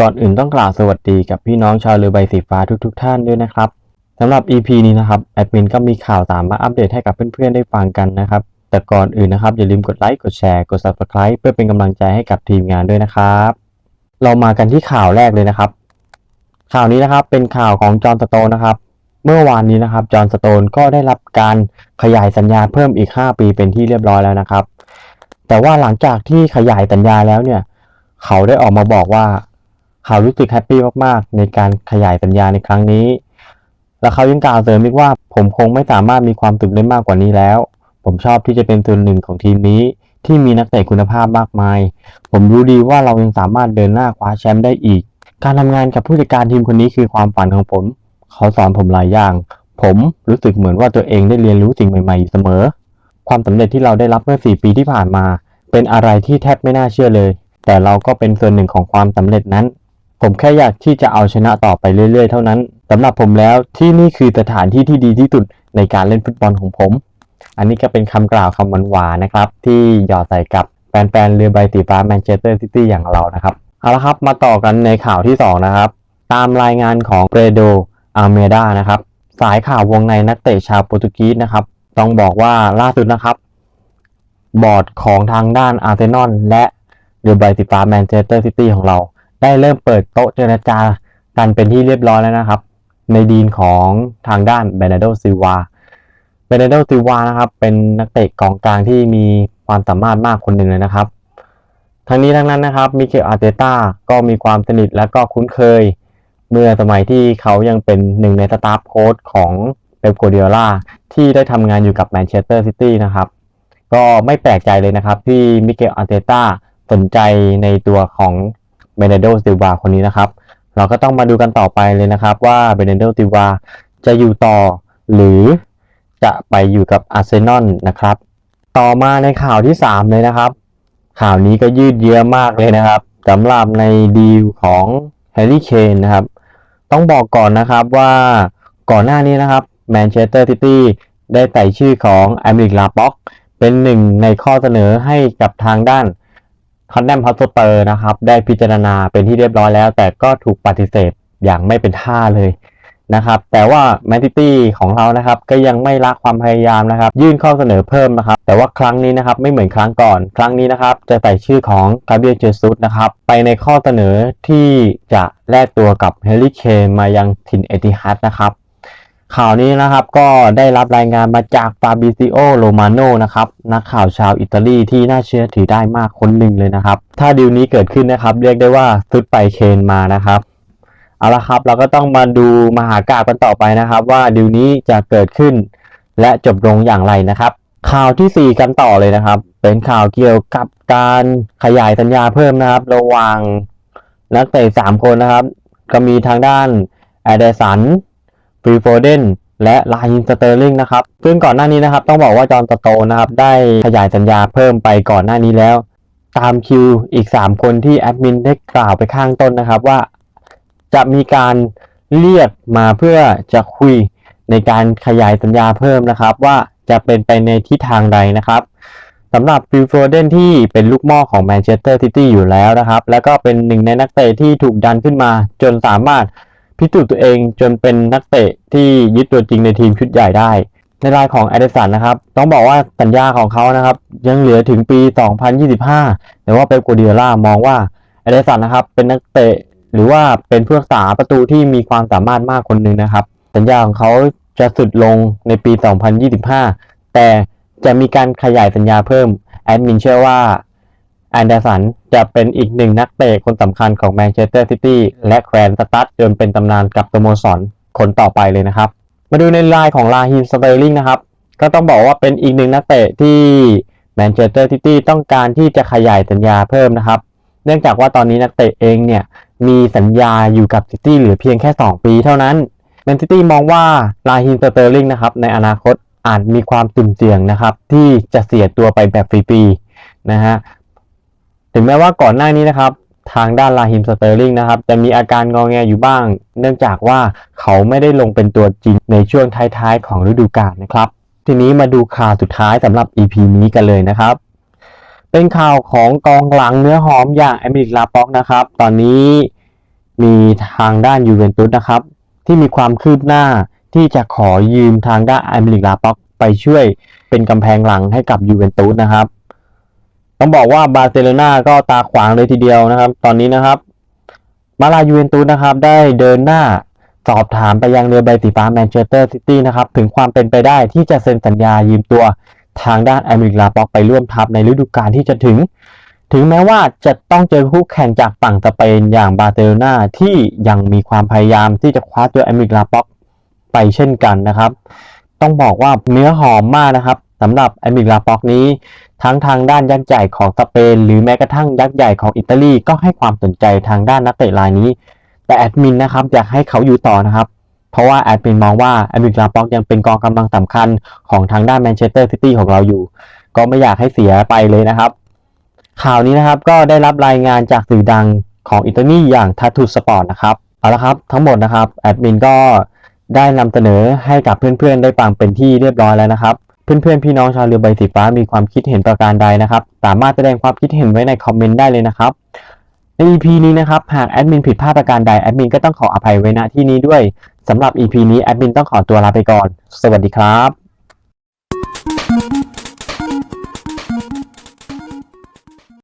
ก่อนอื่นต้องกล่าวสวัสดีกับพี่น้องชาวเรือใบสีฟ้าทุกๆทท่านด้วยนะครับสำหรับ EP นี้นะครับแอดมินก็มีข่าวสามมาอัปเดตให้กับเพื่อนๆได้ฟังกันนะครับ แต่ก่อนอื่นนะครับ อย่าลืมกดไลค์กดแชร์กด Subscribe เพื่อเป็นกำลังใจให้กับทีมงานด้วยนะครับ เรามากันที่ข่าวแรกเลยนะครับ ข่าวนี้นะครับเป็นข่าวของจอห์นสโตนนะครับ เมื่อวานนี้นะครับจอห์นสโตนก็ได้รับการขยายสัญญาเพิ่มอีก 5 ปีเป็นที่เรียบร้อยแล้วนะครับ แต่ว่าหลังจากที่ขยายสัญญาแล้วเนี่ย เขาได้ออกมาบอกว่าเขารู้สึกแฮปปี้มากๆ ในการขยายสัญญาในครั้งนี้ และเขายังกล่าวเสริมอีกว่า ผมคงไม่สามารถมีความสุขได้มากกว่านี้แล้ว ผมชอบที่จะเป็นส่วนหนึ่งของทีมนี้ ที่มีนักเตะคุณภาพมากมาย ผมรู้ดีว่าเรายังสามารถเดินหน้าคว้าแชมป์ได้อีก การทำงานกับผู้จัดการทีมคนนี้คือความฝันของผม เขาสอนผมหลายอย่าง ผมรู้สึกเหมือนว่าตัวเองได้เรียนรู้สิ่งใหม่ๆอยู่เสมอ ความสำเร็จที่เราได้รับเมื่อ 4 ปีที่ผ่านมา เป็นอะไรที่แทบไม่น่าเชื่อเลย แต่เราก็เป็นส่วนหนึ่งของความสำเร็จนั้น ผมแค่อยากที่จะเอาชนะต่อไปเรื่อยๆ เท่านั้นสำหรับผมแล้วที่นี่คือสถานที่ที่ดีที่สุดในการเล่นฟุตบอลของผม อันนี้ก็เป็นคำกล่าวคำหวานๆนะครับ ที่หยอดใส่กับแฟนๆเรือใบสีฟ้าแมนเชสเตอร์ซิตี้อย่างเรานะครับเอาละครับมาต่อกันในข่าวที่ 2 นะครับ ตามรายงานของเปโดอาเมดานะครับสายข่าววงในนักเตะชาวโปรตุเกสนะครับ ต้องบอกว่าล่าสุดนะครับ บอร์ดของทางด้านอาร์เซนอลและเรือใบสีฟ้าแมนเชสเตอร์ซิตี้ของเรา ได้เริ่มเปิดโต๊ะเจรจากันเป็นที่เรียบร้อยแล้วนะครับ ในดีนของทางด้านเบเนโดซิวาเบเนโดซิวานะครับ เป็นนักเตะกองกลางที่มีความสามารถมากคนหนึ่งเลยนะครับ ทั้งนี้ทั้งนั้นนะครับมิเคลอาร์เตต้าก็มีความสนิทและก็คุ้นเคย เมื่อสมัยที่เขายังเป็นหนึ่งในสตาฟโค้ชของ เปปโกเดียล่าที่ได้ทำงานอยู่กับแมนเชสเตอร์ซิตี้นะครับ ก็ไม่แปลกใจเลยนะครับ ที่มิเกลอาร์เตต้าสนใจในตัวของเบเนโดซิลวาคนนี้นะครับ เราก็ต้องมาดูกันต่อไปเลยนะครับว่าเบเนโดซิลวาจะอยู่ต่อหรือจะไปอยู่กับอาร์เซนอลนะครับ ต่อมาในข่าวที่ 3 เลยนะครับ ข่าวนี้ก็ยืดเยื้อมากเลยนะครับสำหรับในดีลของแฮร์รี่เคนนะครับ ต้องบอกก่อนนะครับว่าก่อนหน้านี้นะครับ แมนเชสเตอร์ซิตี้ได้ไต่ชื่อของแอมริกลาป็อกเป็นหนึ่งในข้อเสนอให้กับทางด้านคอนแนมพัสเตอร์นะครับ ได้พิจารณาเป็นที่เรียบร้อยแล้ว แต่ก็ถูกปฏิเสธอย่างไม่เป็นท่าเลยนะครับ แต่ว่าแมนซิตี้ของเรานะครับ ก็ยังไม่ละความพยายามนะครับ ยื่นข้อเสนอเพิ่มนะครับ แต่ว่าครั้งนี้นะครับไม่เหมือนครั้งก่อน ครั้งนี้นะครับ จะใส่ชื่อของกาเบียเจซุสนะครับ ไปในข้อเสนอที่จะแลกตัวกับเฮลิเคนมายังถิ่นเอติฮัดนะครับ ข่าวนี้นะครับก็ได้รับรายงานมาจากฟาบิซิโอโรมาโนนะครับนักข่าวชาวอิตาลีที่น่าเชื่อถือได้มากคนหนึ่งเลยนะครับ ถ้าดีลนี้เกิดขึ้นนะครับ เรียกได้ว่าซุดไปเคนมานะครับเอาละครับ เราก็ต้องมาดูมหากาพย์กันต่อไปนะครับ ว่าดีลนี้จะเกิดขึ้น และจบลงอย่างไรนะครับ ข่าวทีสี่ 4 กันต่อเลยนะครับ เป็นข่าวเกี่ยวกับการขยายสัญญาเพิ่มนะครับ ระหว่างนักเตะสามคนนะครับ ก็มีทางด้านแอเดสัน ฟรีโฟเดนและลาฮินสเตอร์ลิงนะครับซึ่งก่อนหน้านี้นะครับ ต้องบอกว่าจอห์นสโตนนะครับ ได้ขยายสัญญาเพิ่มไปก่อนหน้านี้แล้ว ตามคิวอีก 3 คนที่แอดมินได้กล่าวไปข้างต้นนะครับว่า จะมีการเรียกมาเพื่อจะคุยในการขยายสัญญาเพิ่มนะครับ ว่าจะเป็นไปในทิศทางใดนะครับสำหรับฟิลโฟเดนที่เป็นลูกหม้อของแมนเชสเตอร์ซิตี้อยู่แล้วนะครับ แล้วก็เป็นหนึ่งในนักเตะที่ถูกดันขึ้นมาจนสามารถ พิสูจน์ตัวเองจนเป็นนักเตะที่ยึดตัวจริงในทีมชุดใหญ่ได้ ในรายของแอดสันนะครับ ต้องบอกว่าสัญญาของเขานะครับ ยังเหลือถึงปี 2025 แต่ว่าเป๊ปกัวเดียล่ามองว่าแอดสันนะครับ เป็นนักเตะหรือว่าเป็นผู้รักษาประตูที่มีความสามารถมากคนหนึ่งนะครับ สัญญาของเขาจะสุดลงในปี 2025 แต่จะมีการขยายสัญญาเพิ่มแอดมินเชื่อว่า แอนเดอร์สันจะเป็นอีกหนึ่งนักเตะคนสำคัญของแมนเชสเตอร์ซิตี้และแควนสตัดจนเป็นตำนานกับสโมสรคนต่อไปเลยนะครับ มาดูในลายของลาฮินสเตอร์ลิงนะครับ ก็ต้องบอกว่าเป็นอีกหนึ่งนักเตะที่แมนเชสเตอร์ซิตี้ต้องการที่จะขยายสัญญาเพิ่มนะครับ เนื่องจากว่าตอนนี้นักเตะเองเนี่ยมีสัญญาอยู่กับซิตี้เหลือเพียงแค่ 2 ปีเท่านั้นแมนซิตี้มองว่าลาฮินสเตอร์ลิงนะครับในอนาคตอาจมีความสุ่มเสี่ยงนะครับที่จะเสียตัวไปแบบฟรีๆนะฮะ ถึงแม้ว่าก่อนหน้านี้นะครับ ทางด้านลาฮิมสเตอร์ลิงนะครับจะมีอาการงอแงอยู่บ้าง เนื่องจากว่าเขาไม่ได้ลงเป็นตัวจริงในช่วงท้ายๆของฤดูกาลนะครับ ทีนี้มาดูข่าวสุดท้ายสำหรับ EP นี้กันเลยนะครับ เป็นข่าวของกองหลังเนื้อหอมอย่างแอม i ริกลาป็อกนะครับ ตอนนี้มีทางด้านยูเวนตุสนะครับ ที่มีความคืบหน้าที่จะขอยืมทางด้านแอม i ริกลาป็อกไปช่วยเป็นกำแพงหลังให้กับยูเวนตุสนะครับ ต้องบอกว่าบาร์เซโลนาก็ตาขวางเลยทีเดียวนะครับ ตอนนี้นะครับ มาลายูเวนตุสนะครับ ได้เดินหน้าสอบถามไปยังเรือใบสีฟ้าแมนเชสเตอร์ซิตี้นะครับ ถึงความเป็นไปได้ที่จะเซ็นสัญญายืมตัวทางด้านแอมริกลาป็อกไปร่วมทัพในฤดูกาลที่จะถึง ถึงแม้ว่าจะต้องเจอคู่แข่งจากฝั่งสเปนอย่างบาร์เซโลนาที่ยังมีความพยายามที่จะคว้าตัวแอมริกลาป็อกไปเช่นกันนะครับ ต้องบอกว่าเนื้อหอมมากนะครับ สำหรับแอมริกลาปอกนี้ ทั้งทางด้านยักษ์ใหญ่ของสเปน หรือแม้กระทั่งยักษ์ใหญ่ของอิตาลีก็ให้ความสนใจทางด้านนักเตะรายนี้ แต่แอดมินนะครับอยากให้เขาอยู่ต่อนะครับ เพราะว่าแอดมินมองว่าแอมินลาปอกยังเป็นกองกำลังสำคัญของทางด้านแมนเชสเตอร์ซิตี้ของเราอยู่ ก็ไม่อยากให้เสียไปเลยนะครับ ข่าวนี้นะครับก็ได้รับรายงานจากสื่อดังของอิตาลีอย่างทัตูสปอร์ตนะครับเอาละครับทั้งหมดนะครับแอดมินก็ได้นำเสนอให้กับเพื่อนๆ ได้ฟังเป็นที่เรียบร้อยแล้วนะครับ เพื่อนๆ พี่น้องชาวเรือใบสีฟ้ามีความคิดเห็นประการใดนะครับ สามารถแสดงความคิดเห็นไว้ในคอมเมนต์ได้เลยนะครับ ใน EP นี้นะครับ หากแอดมินผิดพลาดประการใดแอดมินก็ต้องขออภัยไว้ณที่นี้ด้วยสำหรับ EP นี้แอดมินต้องขอตัวลาไปก่อน สวัสดีครับ